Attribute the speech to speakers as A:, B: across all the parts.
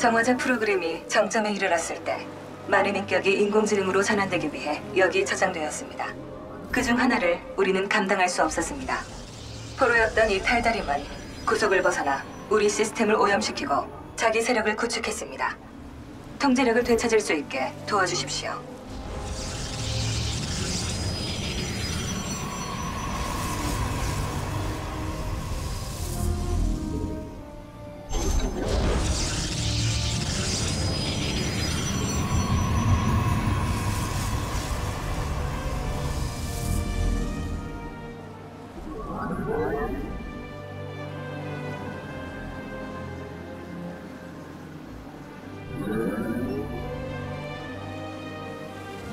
A: 정화자 프로그램이 정점에 이르렀을 때 많은 인격이 인공지능으로 전환되기 위해 여기 저장되었습니다. 그 중 하나를 우리는 감당할 수 없었습니다. 포로였던 이 탈다림은 구속을 벗어나 우리 시스템을 오염시키고 자기 세력을 구축했습니다. 통제력을 되찾을 수 있게 도와주십시오.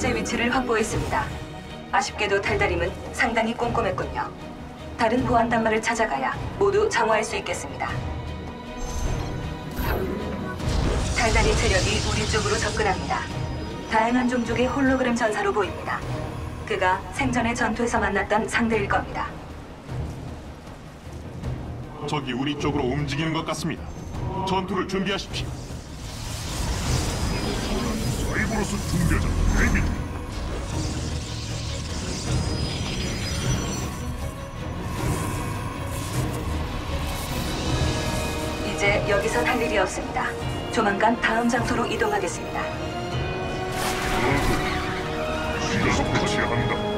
A: 번째 위치를 확보했습니다. 아쉽게도 달달임은 상당히 꼼꼼했군요. 다른 보안 단말을 찾아가야 모두 정화할 수 있겠습니다. 달달이 세력이 우리 쪽으로 접근합니다. 다양한 종족의 홀로그램 전사로 보입니다. 그가 생전의 전투에서 만났던 상대일 겁니다.
B: 적이 우리 쪽으로 움직이는 것 같습니다. 전투를 준비하십시오.
C: 사이버로스 중계자 중.
A: 이제 여기선 할 일이 없습니다. 조만간 다음 장소로 이동하겠습니다.
C: 계속같이 한다.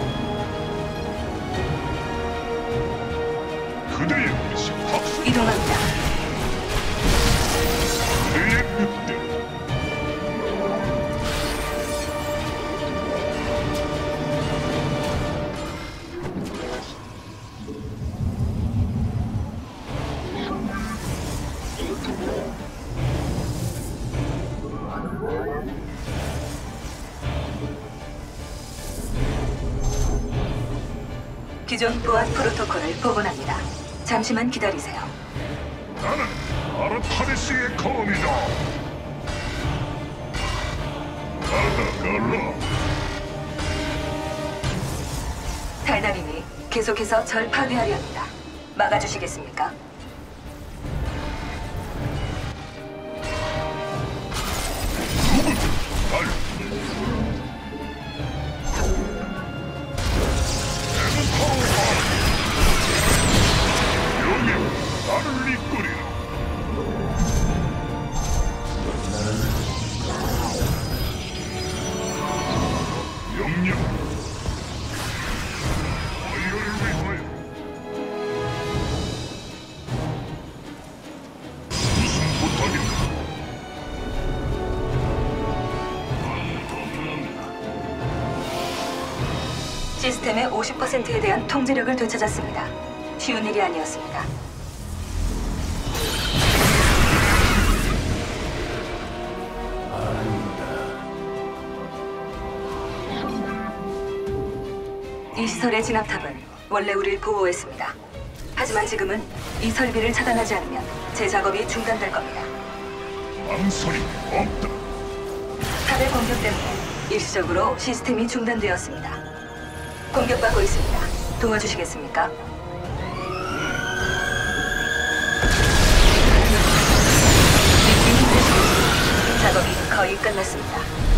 A: 기존 보안 프로토콜을 복원합니다. 잠시만 기다리세요.
C: 나는 아르타니스의 검이다. 가다갈라.
A: 달달님이 계속해서 절 파괴하려 합니다. 막아주시겠습니까? 시스템의 50%에 대한 통제력을 되찾았습니다. 쉬운 일이 아니었습니다. 이 시설의 진압탑은 원래 우리를 보호했습니다. 하지만 지금은 이 설비를 차단하지 않으면 제 작업이 중단될 겁니다.
C: 망설임 없다.
A: 탑의 공격 때문에 일시적으로 시스템이 중단되었습니다. 공격받고 있습니다. 도와주시겠습니까? 작업이 거의 끝났습니다.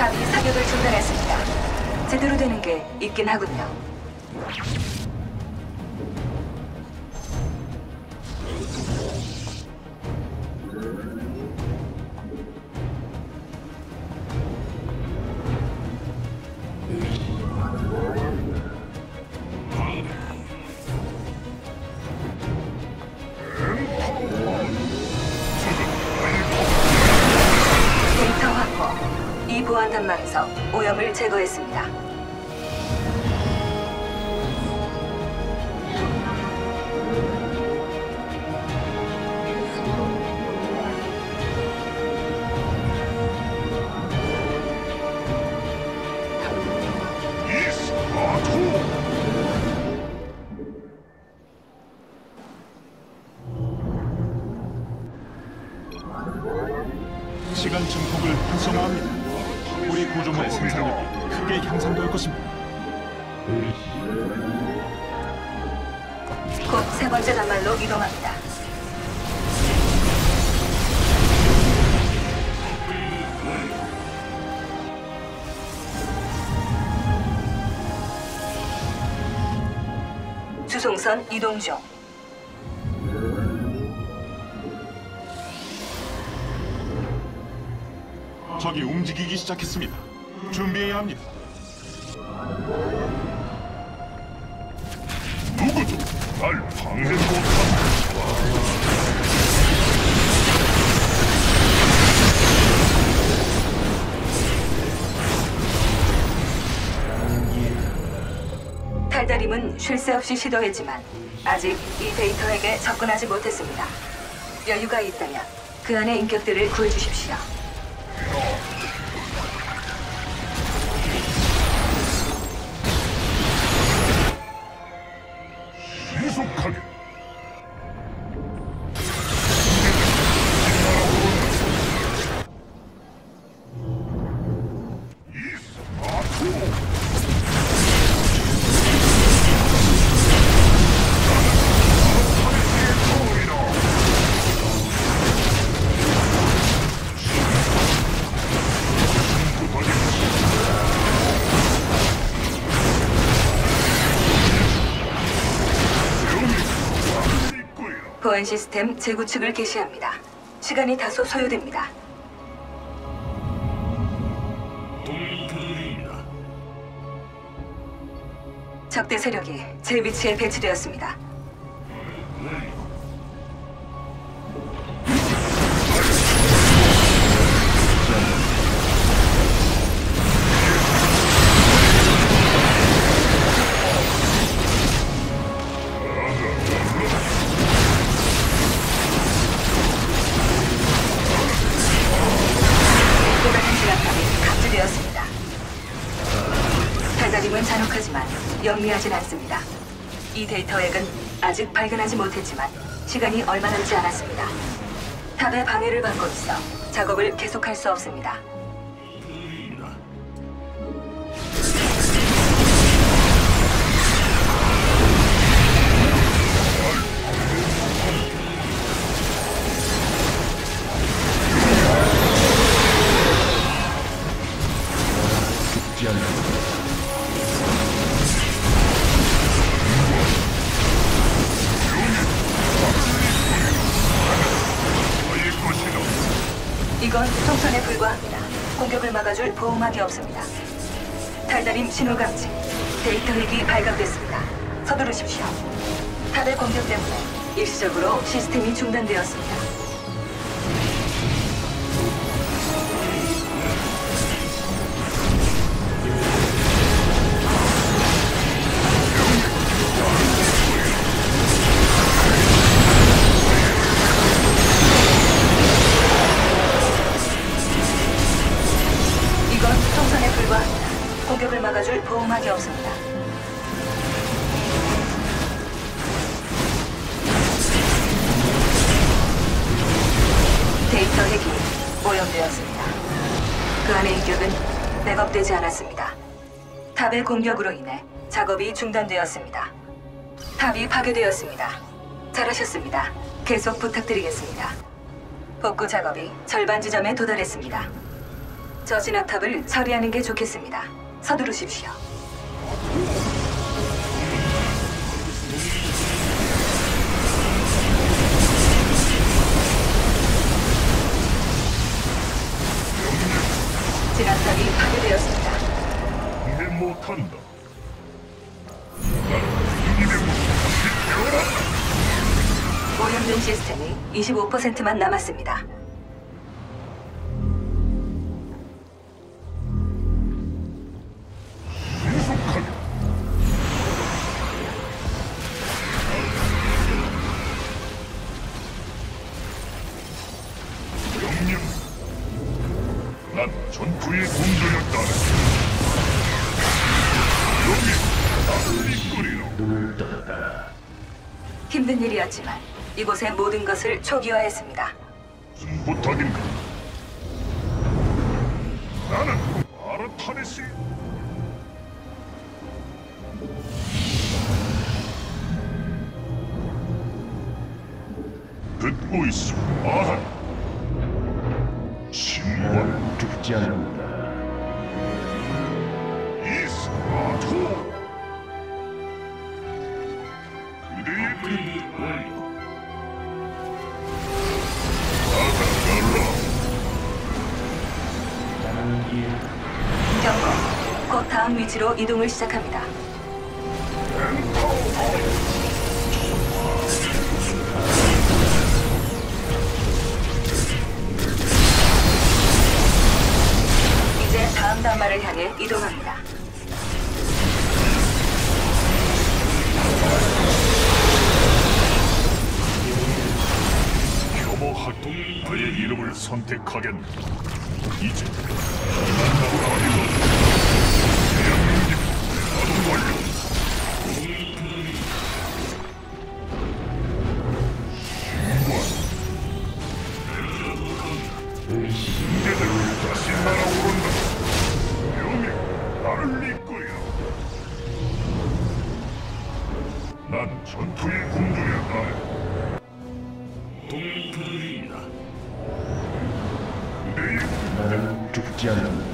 A: 탑이 사격을 중단했습니다. 제대로 되는 게 있긴 하군요. 수송선 이동 중.
B: 적이 움직이기 시작했습니다. 준비해야 합니다.
C: 누구도 날 방해 못
A: 탈다림은 쉴 새 없이 시도했지만 아직 이 데이터에게 접근하지 못했습니다. 여유가 있다면 그 안의 인격들을 구해주십시오. 보안 시스템 재구축을 개시합니다. 시간이 다소 소요됩니다. 적대 세력이 제 위치에 배치되었습니다. 영리하진 않습니다. 이 데이터액은 아직 발견하지 못했지만 시간이 얼마 남지 않았습니다. 탑의 방해를 받고 있어 작업을 계속할 수 없습니다. 줄 보호막이 없습니다. 달달임 신호 감지. 데이터 핵이 발각됐습니다. 서두르십시오. 탑의 공격 때문에 일시적으로 시스템이 중단되었습니다. 보호막이 없습니다. 데이터 핵이 오염되었습니다. 그 안의 인격은 백업되지 않았습니다. 탑의 공격으로 인해 작업이 중단되었습니다. 탑이 파괴되었습니다. 잘하셨습니다. 계속 부탁드리겠습니다. 복구 작업이 절반 지점에 도달했습니다. 저 진압탑을 처리하는 게 좋겠습니다. 서두르십시오. 진압탑이 파괴되었습니다.
C: 방해 못한다.
A: 오염된 시스템이 25%만 남았습니다. 것을 초기화했습니다.
C: 무슨 부탁인가 나는 아르타네스 듣고 있어 아한 신관
D: 죽지 않는
A: 위치로 이동을 시작합니다. 이제 다음 단말을 향해 이동합니다.
C: 혐오 활동 나의 이름을 선택하겠네 이제
D: 나는 죽지 않는다.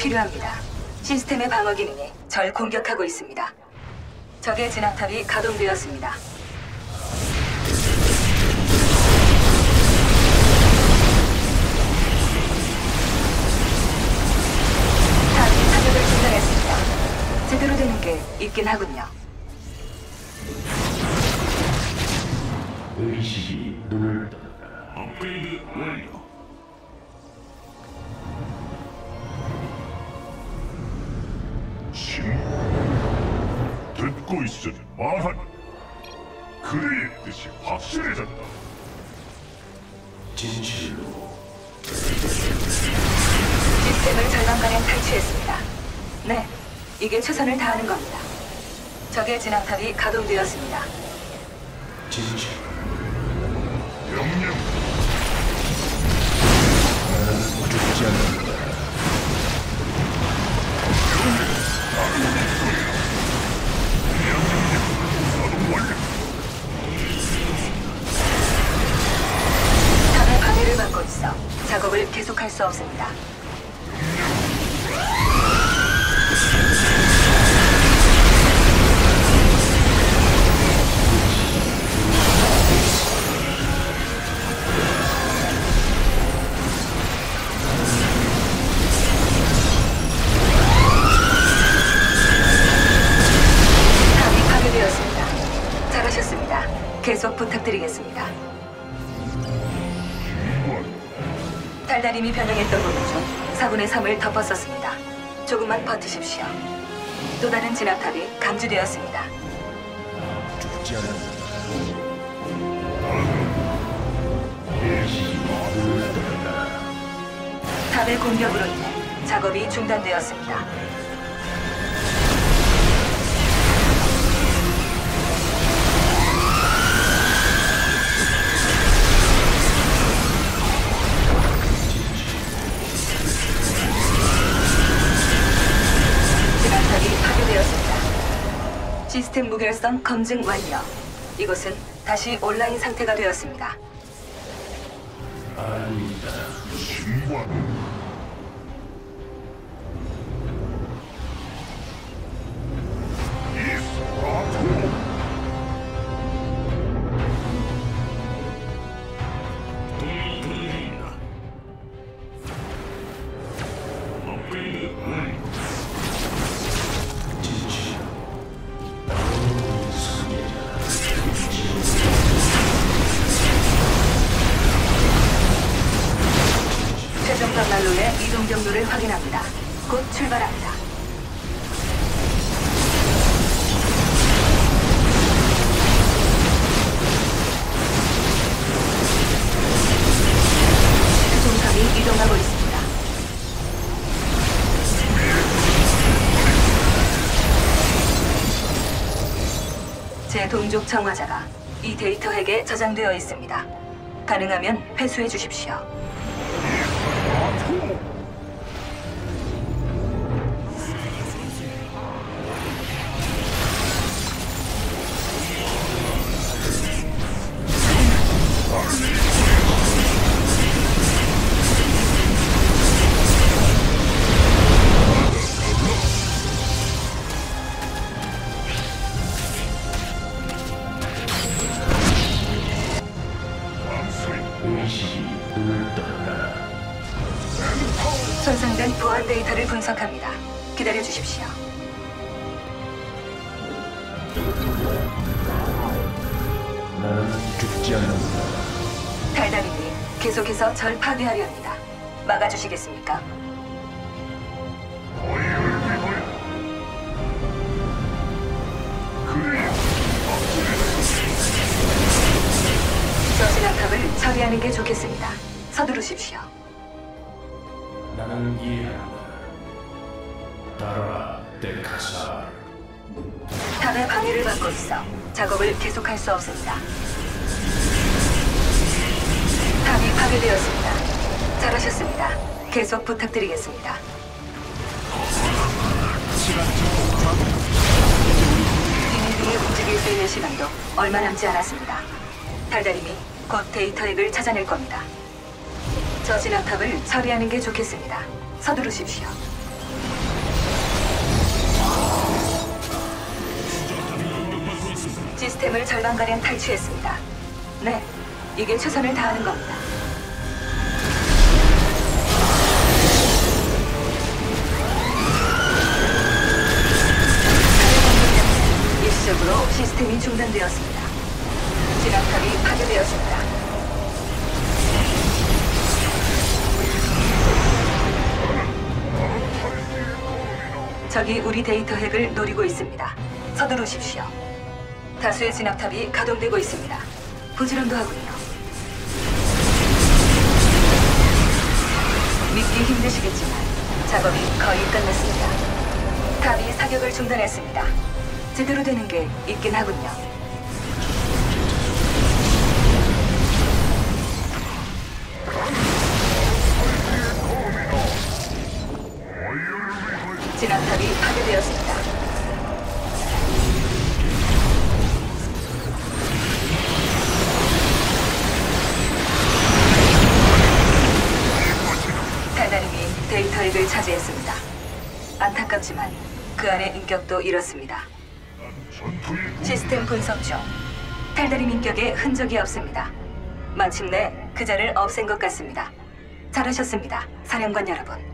A: 필요합니다. 시스템의 방어 기능이 절 공격하고 있습니다. 적의 진압탑이 가동되었습니다. 탑이 사격을 중단했습니다. 제대로 되는 게 있긴 하군요.
D: 의식이 눈을 떴다.
C: 업그레이드 완료. 신 듣고 있으니 말하니 그의 뜻이 확실해졌다.
D: 진실로
A: 시스템을 절반가량 탈취했습니다. 네, 이게 최선을 다하는 겁니다. 적의 진압탑이 가동되었습니다.
D: 진실
C: 명령
D: 죽지 않는다.
A: 작업을 계속할 수 없습니다. 계속 부탁드리겠습니다. 달달임이 변형했던 부분 중 4분의 3을 덮었었습니다. 조금만 버티십시오. 또 다른 진압탑이 감지되었습니다.
D: 죽지 않는다.
A: 탑의 공격으로 인해 작업이 중단되었습니다. 시스템 무결성 검증 완료. 이곳은 다시 온라인 상태가 되었습니다.
D: 아니다.
C: 신관
A: 제 동족 청화자가 이 데이터 핵에 저장되어 있습니다. 가능하면 회수해 주십시오. 손상된 보안 데이터를 분석합니다. 기다려 주십시오.
D: 나는 죽지 않는다.
A: 달달님이 계속해서 절 파괴하려 합니다. 막아주시겠습니까? 저 진압탑을 처리하는 게 좋겠습니다. 서두르십시오.
D: 나는 이해한다. 따라라, 데카사.
A: 탑의 방해를 받고 있어 작업을 계속할 수 없습니다. 탑이 파괴되었습니다. 잘하셨습니다. 계속 부탁드리겠습니다. 비밀리에 움직일 수 있는 시간도 얼마 남지 않았습니다. 달달님이 곧 데이터 핵을 찾아낼 겁니다. 저 진압탑을 처리하는 게 좋겠습니다. 서두르십시오. 시스템을 절반가량 탈취했습니다. 네, 이게 최선을 다하는 겁니다. 일시적으로 시스템이 중단되었습니다. 적이 우리 데이터 핵을 노리고 있습니다. 서두르십시오. 다수의 진압탑이 가동되고 있습니다. 부지런도 하군요. 믿기 힘드시겠지만 작업이 거의 끝났습니다. 탑이 사격을 중단했습니다. 제대로 되는 게 있긴 하군요. 진압탑이 파괴되었습니다. 달달님이 데이터 핵을 차지했습니다. 안타깝지만 그 안의 인격도 잃었습니다. 시스템 분석 중 달달임 인격에 흔적이 없습니다. 마침내 그자를 없앤 것 같습니다. 잘하셨습니다, 사령관 여러분.